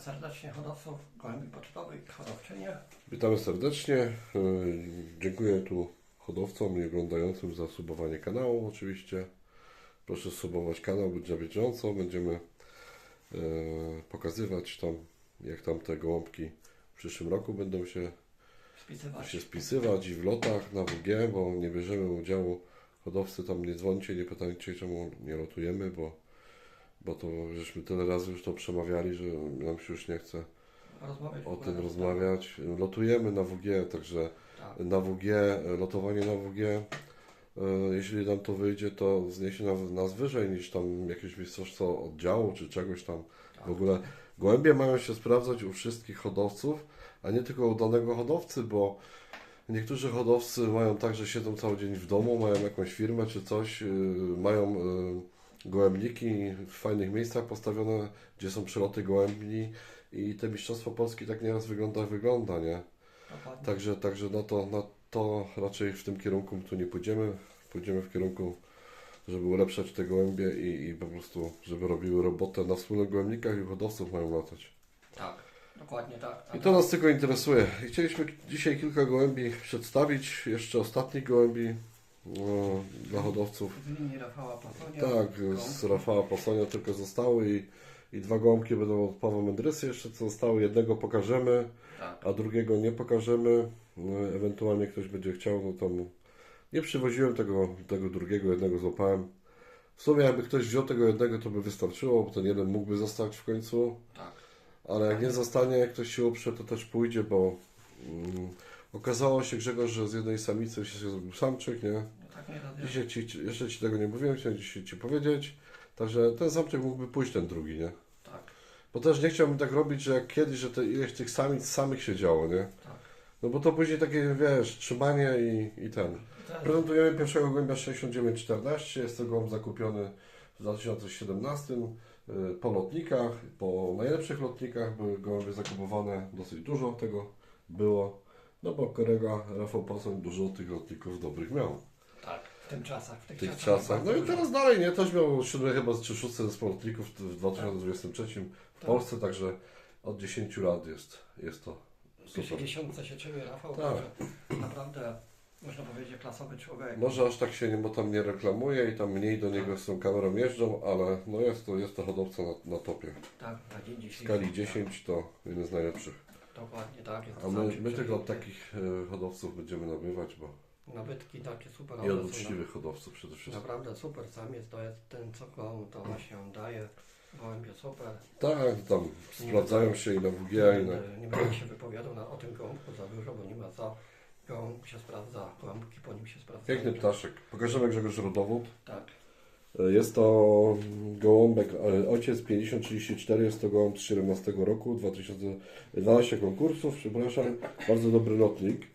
serdecznie hodowców gołębi pocztowych hodowczynie. Witamy serdecznie. E, Dziękuję tu hodowcom i oglądającym za subowanie kanału oczywiście. Proszę subować kanał, być na bieżąco. Będziemy e, pokazywać tam, jak tam te gołąbki w przyszłym roku będą się, Spisywać. się spisywać i w lotach na WG, bo nie bierzemy udziału. Hodowcy tam nie dzwońcie, nie pytajcie czemu nie lotujemy, bo, bo to żeśmy tyle razy już to przemawiali, że nam się już nie chce Rozmawiać o tym rozmawiać. Lotujemy na WG, także Tak. na WG, lotowanie na WG, e, jeśli nam to wyjdzie, to zniesie nas, nas wyżej niż tam jakieś mistrzostwo oddziału czy czegoś tam. W ogóle gołębie mają się sprawdzać u wszystkich hodowców, a nie tylko u danego hodowcy, bo niektórzy hodowcy mają tak, że siedzą cały dzień w domu, mają jakąś firmę czy coś, y, mają y, gołębniki w fajnych miejscach postawione, gdzie są przyloty gołębni i te Mistrzostwo Polski tak nieraz wygląda, wygląda, nie? Dokładnie. Także, także na, to, na to raczej w tym kierunku tu nie pójdziemy. Pójdziemy w kierunku, żeby ulepszać te gołębie i, i po prostu, żeby robiły robotę na wspólnych gołębnikach i hodowców mają latać. Tak. Dokładnie tak. tak. I to nas tylko interesuje. Chcieliśmy dzisiaj kilka gołębi przedstawić, jeszcze ostatnich gołębi no, dla hodowców. Linii Rafała Pasonia. Tak, z Rafała Pasonia tylko zostały i, i dwa gołąbki będą od Pawła Mędrysy jeszcze co zostało. Jednego pokażemy, Tak. a drugiego nie pokażemy. No, ewentualnie ktoś będzie chciał, no to mu... nie przywoziłem tego, tego drugiego, jednego złapałem. W sumie jakby ktoś wziął tego jednego, to by wystarczyło, bo ten jeden mógłby zostać w końcu. Tak. Ale jak nie zostanie, jak ktoś się uprze, to też pójdzie, bo mm, okazało się Grzegorz, że z jednej samicy się zrobił samczyk, nie? No tak nie radę. Dzisiaj ci, jeszcze Ci tego nie mówiłem, chciałem dzisiaj Ci powiedzieć. Także ten samczyk mógłby pójść ten drugi, nie? Tak. Bo też nie chciałbym tak robić, że jak kiedyś, że te ileś tych samic samych się działo, nie? Tak. No bo to później takie, wiesz, trzymanie i, i ten. Teraz- Prezentujemy pierwszego gołębia 6914, jest to gołąb zakupiony w 2017 y, po lotnikach, po najlepszych lotnikach były gołębie zakupowane, dosyć dużo tego było, no bo kolega Rafał Pasoń dużo tych lotników dobrych miał Tak. W tym czasach. W tych, w tych czasach. czasach. No i teraz dalej, nie? Też miał siódmy chyba czy szósty zespół lotników w 2023 w Tak. Polsce, także od 10 lat jest, jest to W super. dziesiątce się czuje Rafał. Tak. także Naprawdę, można powiedzieć, klasowy człowiek. Może aż tak się nie, bo tam nie reklamuje i tam mniej do niego z tą kamerą jeżdżą, ale no jest to, jest to hodowca na, na topie. Tak, na dzień W dzisiejszy. skali 10 to jeden z najlepszych. Dokładnie tak. Jest A my, samczyk my tylko od takich e, hodowców będziemy nabywać, bo Nabytki takie super. i od uczciwych hodowców przede wszystkim. Naprawdę super samiec to jest ten, co go to właśnie on daje. Gołębie super. Tak, tam sprawdzają się i na WG, Nie i na... nie będę się wypowiadał na, o tym gołąbku za dużo, bo nie ma co. Gołąb się sprawdza, gołąbki po nim się sprawdzają. Piękny ptaszek. Pokażemy Grzegorz rodowód. Tak, Jest to gołąbek, e, ojciec 5034, jest to gołąb z 17 roku, 2012 konkursów, przepraszam. Bardzo dobry lotnik.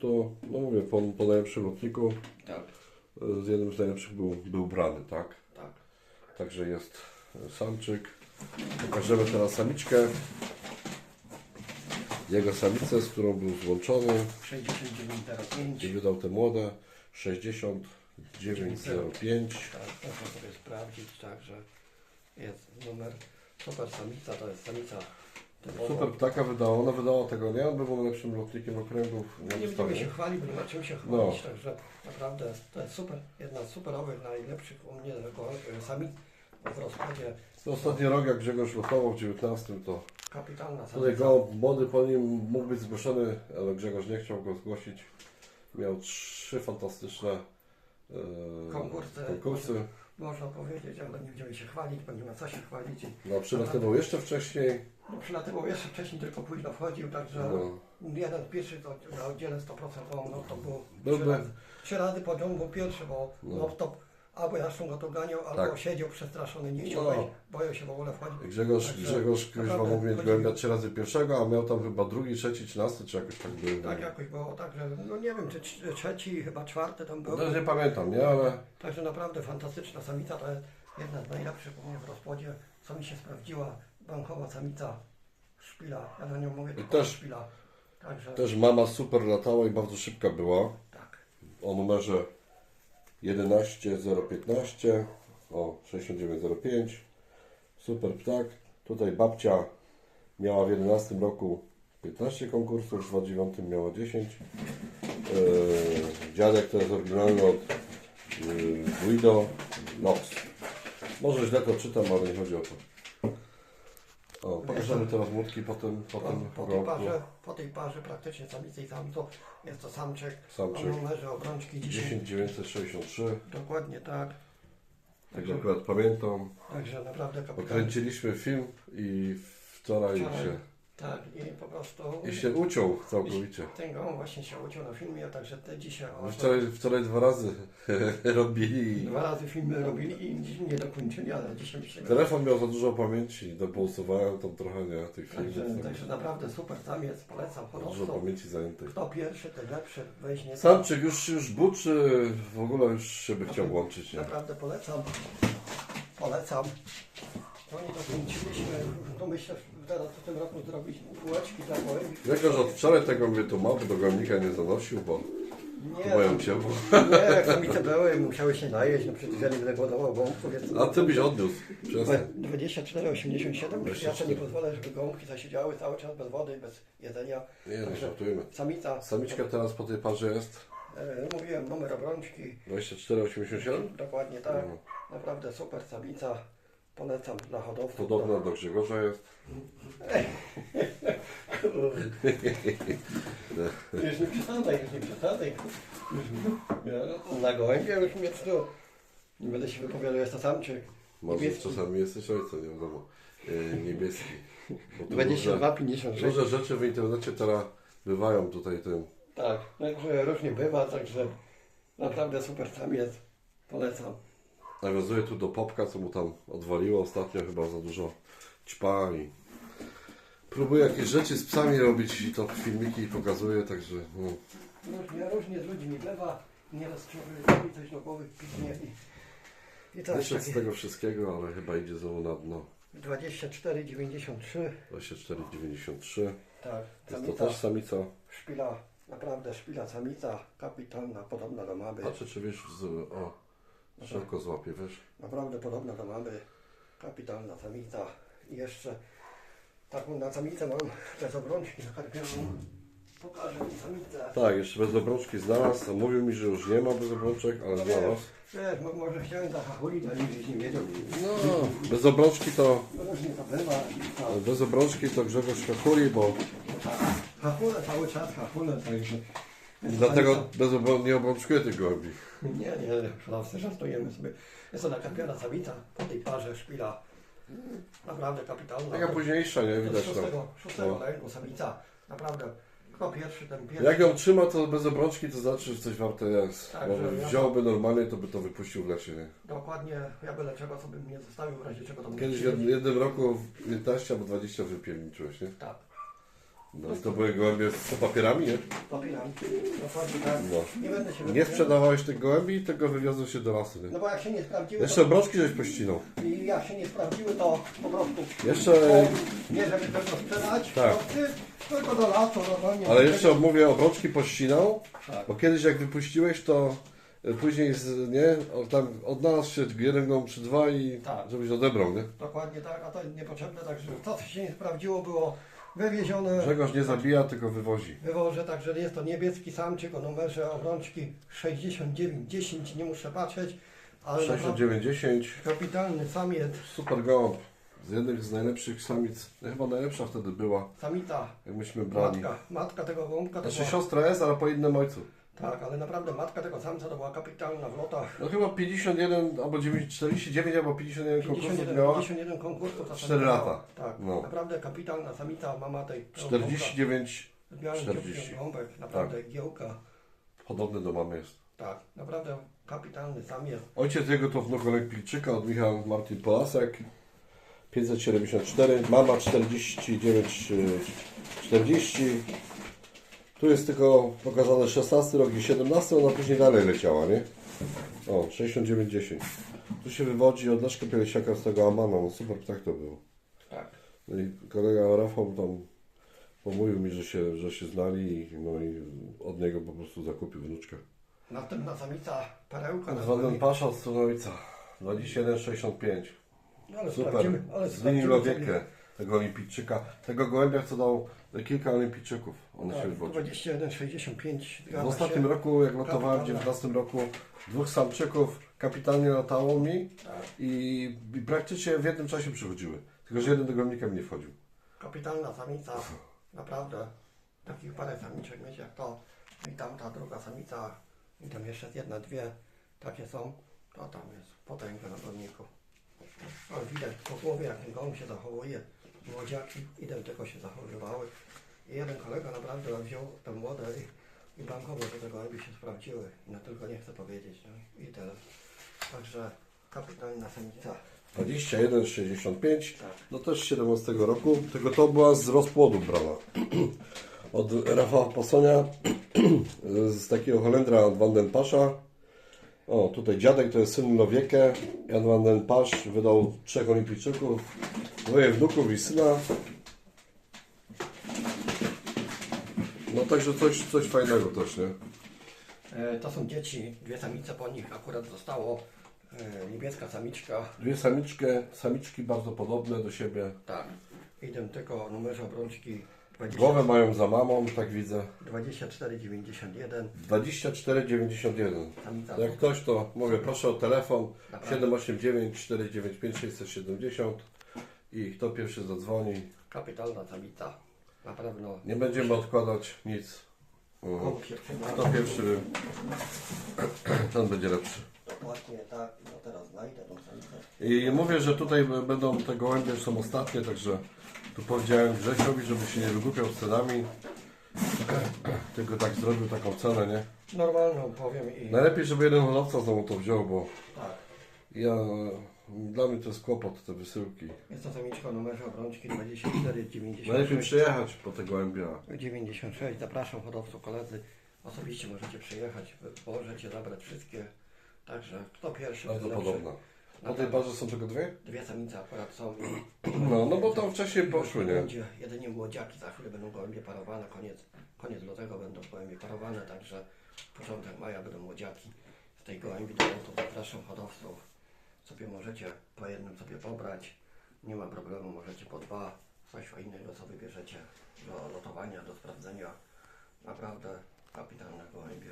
To, no mówię, po, po najlepszym lotniku, tak, e, z jednym z najlepszych był, był brany, tak? tak. Także jest e, samczyk. Pokażemy teraz samiczkę. Jego samicę, z którą był złączony. 6905. I wydał te młode 6905. Tak, można sobie sprawdzić, tak, że jest numer. Super samica, to jest samica. typowa. Super ptaka wydała, ona wydała tego nie, on był najlepszym lotnikiem okręgów Nie będziemy wystawie. się chwalić, bo nie ma czym się No. chwalić, także naprawdę to jest super, jedna z superowych, najlepszych u mnie go, sami w rozkładzie. No, ostatni rok jak Grzegorz lotował w 19 to Kapitalna tutaj samica. go młody po nim mógł być zgłoszony, ale Grzegorz nie chciał go zgłosić. Miał trzy fantastyczne e, Konkursy. Można powiedzieć, ale nie będziemy się chwalić, bo nie ma co się chwalić. No, przylatywał jeszcze wcześniej. no, przylatywał jeszcze wcześniej, tylko późno wchodził, także No, jeden pierwszy to na oddziale 100% no to był trzy, razy, trzy razy po pierwszy, bo No. no. Albo Jaszczur go ganiał, albo Tak. siedział przestraszony, nie chciał No. wejść, boją się w ogóle wchodzić. Grzegorz, Także Grzegorz Kuźwa mógł mieć gołębia trzy razy pierwszego, a miał tam chyba drugi, trzeci, trzynasty, czy jakoś tak było. Tak jakoś było, także no nie wiem, czy trz- trzeci, chyba czwarty tam był. No, nie pamiętam, nie, ale Także naprawdę fantastyczna samica, to jest jedna z najlepszych u mnie w rozpłodzie, co mi się sprawdziła, bankowa samica szpila, ja na nią mówię tylko też- szpila. Także też mama super latała i bardzo szybka była. tak, o numerze 11015 o 6905 super ptak tutaj babcia miała w 11 roku 15 konkursów, w 2009 miała 10. Yy, dziadek to jest oryginalny od yy, Guido Nox. Może źle to czytam, ale nie chodzi o to. O, pokażemy teraz młotki, potem, Po, potem po, tej parze, po tej parze praktycznie samicy i samcu jest to samczyk Samczyk. o numerze obrączki 10. 10963. Dokładnie tak. Tego akurat pamiętam. Także naprawdę Bo kapitan. kręciliśmy film i wczoraj Wczoraj. się, Tak, i po prostu i się uciął całkowicie. ten gołąb właśnie się uciął na filmie, także te dzisiaj o, Wczoraj, wczoraj dwa razy robili dwa razy filmy robili i nie dokończyli, ale dzisiaj przyjechał. telefon miał za dużo pamięci, dopulsowałem tam trochę, nie, tych Także, filmów. także naprawdę super samiec, polecam tak, dużo pamięci zajętych. Kto pierwszy, ten lepszy, weźmie. Samczyk już, już buczy, w ogóle już się by chciał łączyć, nie? Naprawdę polecam. Polecam. To nie dokończyliśmy. No myślę, że teraz w tym roku zrobić bułeczki dla. Jako, że od wczoraj tego mnie tu bo do gołębnika nie zanosił, bo Nie, boją się. nie, jak samice były, musiały się najeść, no przecież ja nie będę głodował gąbków, więc... A ty byś odniósł. Przestań. 24,87, ja sobie nie pozwolę, żeby gąbki zasiedziały cały czas bez wody, bez jedzenia. Nie no, żartujemy. Samica, Samiczka teraz po tej parze jest e, mówiłem, numer obrączki, 24,87. dokładnie tak. No. Naprawdę super samica, polecam dla hodowców. Podobna do Grzegorza jest. Już nie przesadzaj, już nie przesadzaj. Ja Na gołębie już mnie tu. Nie będę się wypowiadał, jest to samczyk. Może Niebieski. czasami jesteś ojcem, nie wiadomo. E, niebieski. Bo tu 22, różne, 56. różne rzeczy w internecie teraz bywają tutaj tym. Tak, także różnie bywa, także naprawdę super samiec. Polecam. Nawiązuję tu do Popka, co mu tam odwaliło ostatnio, chyba za dużo ćpa i próbuję jakieś rzeczy z psami robić i to filmiki pokazuję, także no, Różnie, różnie z ludźmi bywa. Nieraz człowiek coś do głowy piknie i, i wyszedł z tego wszystkiego, ale chyba idzie znowu na dno. 24,93. 24,93. Tak, Jest to samica, też samica. szpila, naprawdę szpila samica, kapitalna, podobna do mamy. Patrzę, czy wiesz, z, o, szeroko złapie, wiesz. Naprawdę podobna do mamy. Kapitalna samica. I jeszcze taką na samicę mam bez obrączki zakarpioną. Pokażę mi samicę. Tak, jeszcze bez obrączki znalazł. Mówił mi, że już nie ma bez obrączek, ale No znalazł. wiesz, mo- może chciałem zahachulić, ale nigdy nie wiedział. No, bez obrączki to, to to- bez obrączki to Grzegorz Kakuli, bo Hachulę cały czas, hachulę, także... dlatego nie obrączkuje tych gołębi. Nie, nie, szanowcy, żartujemy sobie. Jest to nakarpiona samica, po tej parze szpila. Naprawdę kapitalna. Taka późniejsza, nie? Widać tam. szóstego, szóstego No. samica. Naprawdę. Kto pierwszy, ten pierwszy. Jak ją trzyma, to bez obrączki to znaczy, że coś warte jest. Tak, Bo że ja- wziąłby normalnie, to by to wypuścił w lesie, nie? Dokładnie, ja byle czego sobie mnie zostawił, w razie czego to Kiedyś w jednym roku 15 albo 20 wypierniczyłeś, nie? Tak, No i to były gołębie z papierami, nie? popieram. Dokładnie tak. No. Nie będę się Nie wypowiadał. sprzedawałeś tych gołębi, tylko wywiozłeś się do lasu, nie? No bo jak się nie sprawdziły, Jeszcze obrączki żeś pościnał. to, i jak się nie sprawdziły, to po prostu Jeszcze, nie żeby tylko sprzedać, Tak. to, tylko do lasu normalnie. ale jeszcze mówię, obrączki pościnał, Tak. bo kiedyś jak wypuściłeś, to y, później, z, nie, o, tam odnalazł się jeden gołąb czy dwa i Tak. żebyś odebrał, nie? Dokładnie tak, a to jest niepotrzebne, także to co się nie sprawdziło było wywiezione. Grzegorz nie zabija, tylko wywozi. Wywożę, także jest to niebieski samczyk o numerze obrączki 6910, nie muszę patrzeć, ale naprawdę 69, kapitalny samiec, super gołąb. Z jednych z najlepszych samic, no chyba najlepsza wtedy była, samica, jak myśmy brali. matka, matka tego gołąbka to Znaczy była, siostra jest, ale po innym ojcu. Tak, ale naprawdę matka tego samca to była kapitalna w lotach. No chyba 51 albo 9, 49 albo 51 konkursów 51, miała. 51 konkursów. ta Cztery samica lata. miała. Tak, No. naprawdę kapitalna samica, mama tej tego 49 gołąbka, z białym 40. dzióbkiem gołąbek, naprawdę giełka, podobny do mamy jest. tak, naprawdę kapitalny samiec. Ojciec jego to wnuk Olek Pilczyka od Michał Martin Polasek 574, mama 49 e, 40. Tu jest tylko pokazane 16 rok i 17, ona później dalej leciała, nie? O, 69-10. Tu się wywodzi od Leszka Pielesiaka z tego Amana, no super ptak to był. Tak. No i kolega Rafał tam pomówił mi, że się, że się znali, no i od niego po prostu zakupił wnuczkę. Następna samica, perełka na Zwanem Pasza od Strunowica, 21,65. No ale Super, sprawdzimy, ale z sprawdzimy sobie, tego olimpijczyka. Tego gołębia, co dał kilka olimpijczyków. One się Tak, wywodzą. 21,65. W ostatnim roku, jak lotowałem w 19 roku, dwóch samczyków kapitalnie latało mi i, i praktycznie w jednym czasie przychodziły. Tylko, że jeden do gołębnika mi nie wchodził. Kapitalna samica, naprawdę. Takich parę samiczek mieć jak to. I tam ta druga samica, i tam jeszcze jedna, dwie takie są. To tam jest potęga na pewniku. Ale widać po głowie, jak ten gołąb się zachowuje. Młodziaki identyko się zachowywały. I jeden kolega naprawdę wziął te młode i, i bankowo, że te gołębie się sprawdziły. No tylko nie chcę powiedzieć. No. I tyle. Także kapitalna samica. 21,65 Tak. no też z 17 roku, tylko to była z rozpłodu brana. Od Rafała Posonia, z takiego Holendra od Van den Pascha. O, tutaj dziadek to jest syn Lowiekę. Jan Van den Pasch wydał trzech olimpijczyków, dwoje wnuków i syna. No także coś, coś fajnego też, nie? E, To są dzieci, dwie samice po nich akurat zostało. E, Niebieska samiczka, Dwie samiczkę, samiczki bardzo podobne do siebie. tak, identyko, numerze obrączki 20, Głowę mają za mamą, tak widzę. 2491. 2491. Samica Jak ktoś to mówię, proszę o telefon Dobra. 789 495 670 i kto pierwszy zadzwoni. kapitalna samica. Na pewno. Nie będziemy odkładać nic. Kto pierwszy, ten będzie lepszy. Dokładnie tak, no teraz znajdę tą. I mówię, że tutaj będą te gołębie, są ostatnie, także tu powiedziałem Grzesiowi, żeby się nie wygłupiał z cenami. Tylko tak zrobił taką cenę, nie? Normalną powiem i Najlepiej, żeby jeden hodowca znowu to wziął, bo tak. ja, dla mnie to jest kłopot, te wysyłki. Jest to samiczka o numerze obrączki 2496. Najlepiej przyjechać po te gołębia. 96. Zapraszam hodowców, koledzy. Osobiście możecie przyjechać, możecie zabrać wszystkie. Także kto pierwszy, Bardzo podobna. Po tej parze są tylko dwie? Dwie samice akurat są. No, no bo tam wcześniej poszły, nie? Będzie jedynie młodziaki, za chwilę będą gołębie parowane, koniec, koniec lutego będą gołębie parowane, także początek maja będą młodziaki. Z tej gołębi do lotu zapraszam hodowców. Sobie możecie po jednym sobie pobrać, nie ma problemu, możecie po dwa, coś innego co wybierzecie do lotowania, do sprawdzenia. Naprawdę kapitalne gołębie.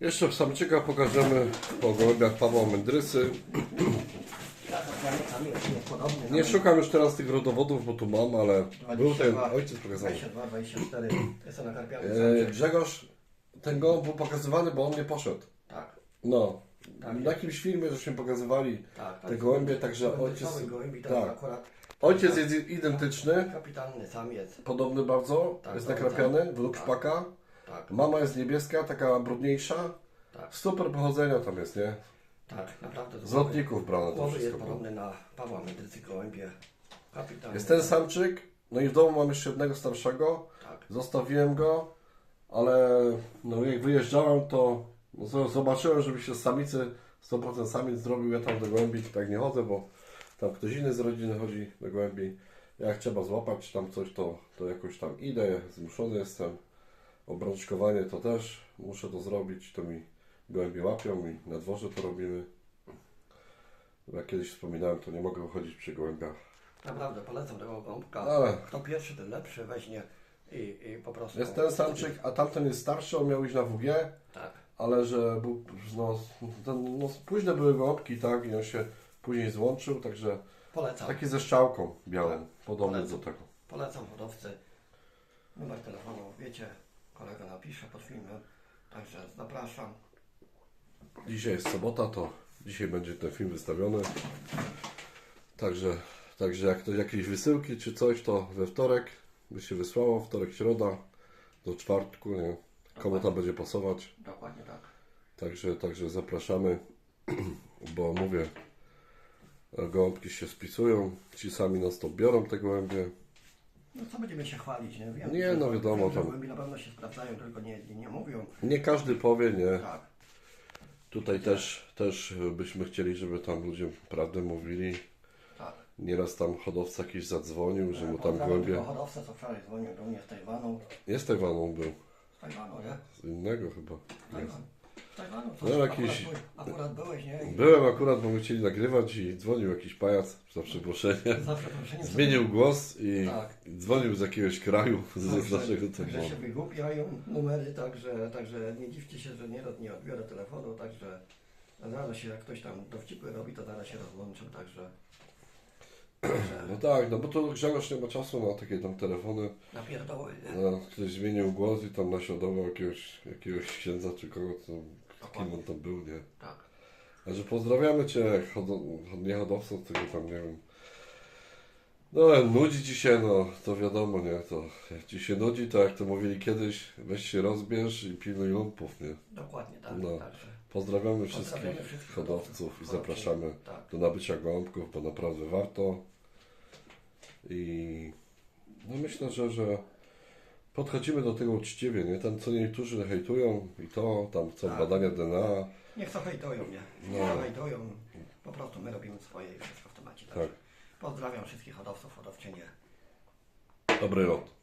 Jeszcze w samczyka pokażemy po gołębiach Pawła Mędrysy. Nie szukam już teraz tych rodowodów, bo tu mam, ale był ten ojciec pokazany. 22, 24, to jest to nakarpiany E. Grzegorz, ten gołąb był pokazywany, bo on nie poszedł. Tak, No, Tak. na jakimś filmie, żeśmy pokazywali tak. te gołębie, także Ojciec... gołębi tak. jest akurat Ojciec jest identyczny, kapitalny samiec. podobny bardzo, Tak, jest tak, nakrapiany, według tak. szpaka. Tak, Mama jest niebieska, taka brudniejsza. tak, Super pochodzenia tam jest, nie? tak, naprawdę. Z lotników brane to jest wszystko było. podobny na Pawła Mędrycy gołębie. Kapitalny. Jest ten samczyk, no i w domu mam jeszcze jednego starszego. Tak, Zostawiłem go, ale no jak wyjeżdżałem, to no, zobaczyłem, żeby się z samicy 100% samiec zrobił. Ja tam do głębi tak nie chodzę, bo tam ktoś inny z rodziny chodzi do głębi. Jak trzeba złapać tam coś, to, to jakoś tam idę, zmuszony jestem. Obrączkowanie to też muszę to zrobić, to mi gołębie łapią i na dworze to robimy. Jak kiedyś wspominałem, to nie mogę chodzić przy gołębiach. naprawdę polecam tego gąbka. Ale Kto pierwszy, ten lepszy weźmie i, i po prostu... jest ten samczyk, a tamten jest starszy, on miał iść na WG. Tak, ale że był, no, ten, no, późne były gąbki, tak, i on się później złączył, także polecam. taki ze szczałką białą, Tak. podobny Polecam. do tego. Polecam hodowcy. Numer telefonu, wiecie, kolega napisze pod filmem. Także zapraszam. Dzisiaj jest sobota, to dzisiaj będzie ten film wystawiony. Także, także jak ktoś jakieś wysyłki czy coś, to we wtorek by się wysłało, wtorek, środa, do czwartku, nie? Komu tam będzie pasować. Dokładnie tak. Także, także zapraszamy, bo mówię, gołąbki się spisują, ci sami nas to biorą te gołębie. No co będziemy się chwalić, nie? Wiem, Nie, że- no wiadomo, że tam- Głębi na pewno się sprawdzają, tylko nie, nie, nie mówią. Nie każdy powie, nie. Tak, Tutaj też, też byśmy chcieli, żeby tam ludzie prawdę mówili. tak. Nieraz tam hodowca jakiś zadzwonił, że mu tam Pozdrawiam głębie. tego hodowcę, co wczoraj dzwonił do mnie z Tajwanu. Jest Tajwanu był. Z Tajwanu, nie? Z innego chyba. Tajwan. Tak, no, No, jakiś- akurat, byłeś- akurat byłeś, nie? I Byłem akurat, bo my chcieli nagrywać i dzwonił jakiś pajac, za przeproszenie. Za przeproszeniem. Zmienił głos i Tak. dzwonił z jakiegoś kraju, z Także, naszego także się wygłupiają numery, także, także nie dziwcie się, że nieraz nie odbiorę telefonu, także zaraz się, jak ktoś tam dowcipy robi, to zaraz się rozłączę, także No tak, no bo to Grzegorz nie ma czasu na takie tam telefony. nie? No, ktoś zmienił głos i tam naśladował jakiegoś, jakiegoś księdza czy kogo, to, kim on tam był, nie? Tak. Także pozdrawiamy Cię, nie hodowców, tylko tam, nie wiem. No, nudzi Ci się, no, to wiadomo, nie, to jak Ci się nudzi, to jak to mówili kiedyś, weź się rozbierz i pilnuj lumpów, nie? Dokładnie tak, No. także Pozdrawiamy wszystkich pozdrawiamy wszystkich hodowców i zapraszamy Tak, do nabycia gołąbków, bo naprawdę warto. I no myślę, że, że podchodzimy do tego uczciwie, nie? Tam co niektórzy hejtują i to, tam chcą Tak. badania DNA, niech to hejtują, nie? No. Niech to hejtują, po prostu my robimy swoje i wszystko w temacie, tak. pozdrawiam wszystkich hodowców, hodowczynie. Dobry lot.